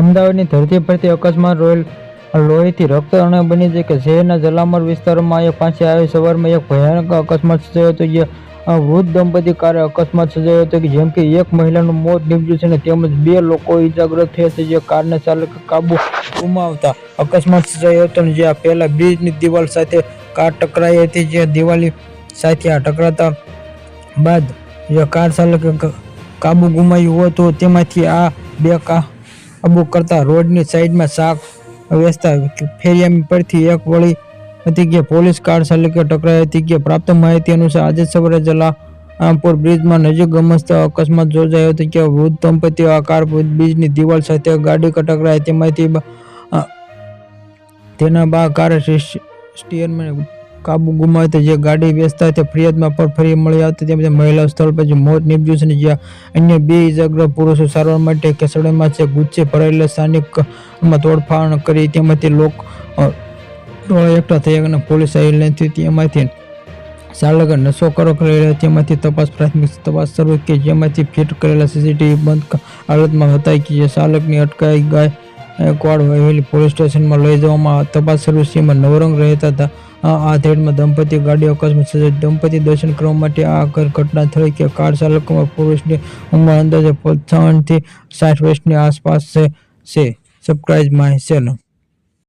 અમદાવાદની ધરતી પરથી અકસ્માત રોયલ લોહીથી રક્તઅર્ણ બની છે કે શહેરના જલામર વિસ્તારમાં એક પાસે આવી સવારમાં એક ભયાનક અકસ્માત સર્જાયો હતો, જે વૃદ્ધ દંપતી કારે અકસ્માત સર્જાયો હતો કે જેમ કે એક મહિલાનું મોત નીપજ્યું છે અને તેમજ બે લોકો ઈજાગ્રસ્ત થયા છે જે કારના ચાલકે કાબુ ગુમાવતા અકસ્માત સર્જાયો હતો અને જે આ પહેલાં બ્રિજની દિવાલ સાથે કાર ટકરાઈ હતી, જે દિવાલી સાથે આ ટકરાતા બાદ જે કાર ચાલકે કાબુ ગુમાવ્યું હતું, તેમાંથી આ બે કાબુ કરતા રોડની સાઈડમાં શાક વેચતા ફેરિયા પરથી એક વળી હતી કે પોલીસ કાર ચાલકે ટકરાઈ હતી કે પ્રાપ્ત માહિતી અનુસાર આજે સવારે જલાપુર બ્રિજમાં નજીક ગમસ્તા અકસ્માત સર્જાયો હતો કે વૃદ્ધ દંપતીઓ આ કાર બ્રિજની દિવાલ સાથે ગાડી ટકરાઈ તેમાંથી તેના બા કારે સ્ટીયરમેન કાબુ ગુમાવતા જે ગાડી વેચતા તે ફરિયાદમાં પણ ફરી મળી આવતી તેમજ મહિલા સ્થળ પછી મોત નીપજ્યું છે અને જ્યાં અન્ય બે ઇજાગ્રસ્ત પુરુષો સારવાર માટે કેસડીમાં છે, ગુચ્છે ભરાયેલા સ્થાનિકમાં તોડફાડ કરી. તેમાંથી લોક ટોળા એકઠા થયા અને પોલીસ આવી નથી. તેમાંથી ચાલક નશો કરો કરેલા તેમાંથી તપાસ, પ્રાથમિક તપાસ શરૂ કે જેમાંથી ફિટ કરેલા સીસીટીવી બંધ હાલતમાં હતા કે જે ચાલકની અટકાઈ ગાય કોડ વહેલી પોલીસ સ્ટેશનમાં લઈ જવામાં તપાસ શરૂ નવરંગ રહેતા હતા. આ ધેડમાં દંપતી ગાડી અકસ્માત સર્જાઈ. દંપતી દર્શન કરવા માટે આ ઘટના થઈ કે કાર ચાલકમાં પુરુષની ઉંમર અંદાજે પંચાવનથી સાઠ વર્ષની આસપાસ છે. Subscribe my channel